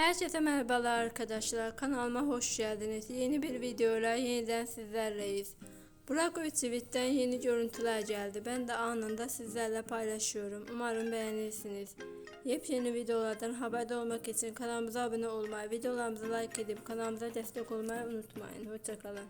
Herkese merhabalar arkadaşlar. Kanalıma hoş geldiniz. Yeni bir videoyla yeniden sizlerleyiz. Burak Özçivit'ten yeni görüntüler geldi. Ben de anında sizlerle paylaşıyorum. Umarım beğenirsiniz. Yepyeni videolardan haberdar olmak için kanalımıza abone olmayı, videolarımıza like edip kanalımıza destek olmayı unutmayın. Hoşçakalın.